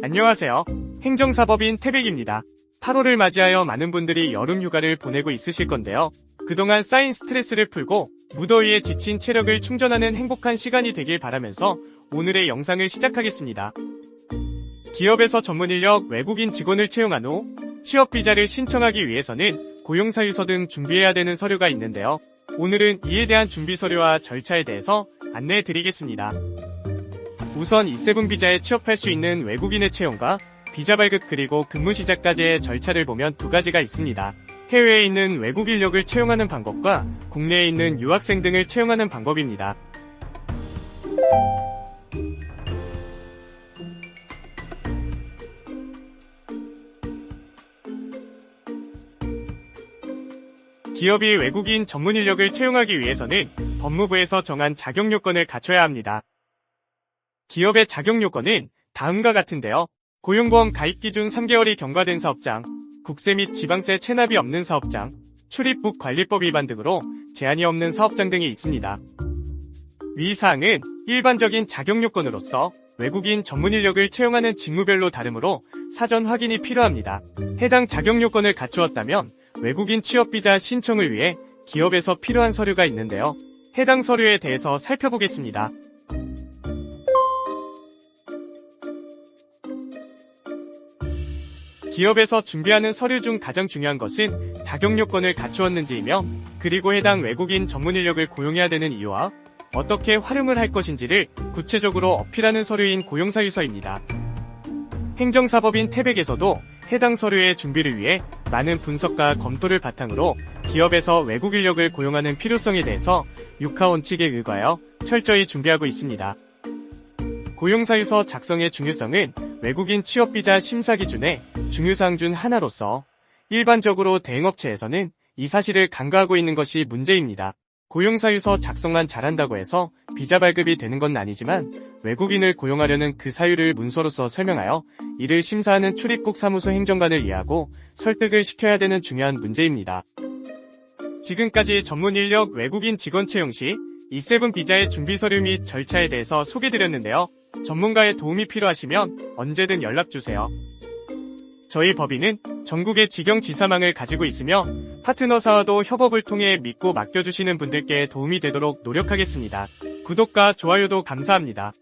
안녕하세요. 행정사법인 태백입니다. 8월을 맞이하여 많은 분들이 여름 휴가를 보내고 있으실 건데요. 그동안 쌓인 스트레스를 풀고 무더위에 지친 체력을 충전하는 행복한 시간이 되길 바라면서 오늘의 영상을 시작하겠습니다. 기업에서 전문 인력 외국인 직원을 채용한 후 취업 비자를 신청하기 위해서는 고용사유서 등 준비해야 되는 서류가 있는데요. 오늘은 이에 대한 준비 서류와 절차에 대해서 안내해 드리겠습니다. 우선 E7 비자에 취업할 수 있는 외국인의 채용과 비자 발급 그리고 근무 시작까지의 절차를 보면 두 가지가 있습니다. 해외에 있는 외국 인력을 채용하는 방법과 국내에 있는 유학생 등을 채용하는 방법입니다. 기업이 외국인 전문 인력을 채용하기 위해서는 법무부에서 정한 자격 요건을 갖춰야 합니다. 기업의 자격 요건은 다음과 같은데요. 고용보험 가입 기준 3개월이 경과된 사업장, 국세 및 지방세 체납이 없는 사업장, 출입국 관리법 위반 등으로 제한이 없는 사업장 등이 있습니다. 위 사항은 일반적인 자격 요건으로서 외국인 전문 인력을 채용하는 직무별로 다르므로 사전 확인이 필요합니다. 해당 자격 요건을 갖추었다면 외국인 취업 비자 신청을 위해 기업에서 필요한 서류가 있는데요. 해당 서류에 대해서 살펴보겠습니다. 기업에서 준비하는 서류 중 가장 중요한 것은 자격 요건을 갖추었는지이며 그리고 해당 외국인 전문 인력을 고용해야 되는 이유와 어떻게 활용을 할 것인지를 구체적으로 어필하는 서류인 고용사유서입니다. 행정사법인 태백에서도 해당 서류의 준비를 위해 많은 분석과 검토를 바탕으로 기업에서 외국 인력을 고용하는 필요성에 대해서 육하 원칙에 의거하여 철저히 준비하고 있습니다. 고용사유서 작성의 중요성은 외국인 취업비자 심사 기준의 중요사항 중 하나로서 일반적으로 대행업체에서는 이 사실을 간과하고 있는 것이 문제입니다. 고용사유서 작성만 잘한다고 해서 비자 발급이 되는 건 아니지만 외국인을 고용하려는 그 사유를 문서로서 설명하여 이를 심사하는 출입국 사무소 행정관을 이해하고 설득을 시켜야 되는 중요한 문제입니다. 지금까지 전문 인력 외국인 직원 채용 시 E7 비자의 준비 서류 및 절차에 대해서 소개드렸는데요. 전문가의 도움이 필요하시면 언제든 연락주세요. 저희 법인은 전국의 직영 지사망을 가지고 있으며 파트너사와도 협업을 통해 믿고 맡겨주시는 분들께 도움이 되도록 노력하겠습니다. 구독과 좋아요도 감사합니다.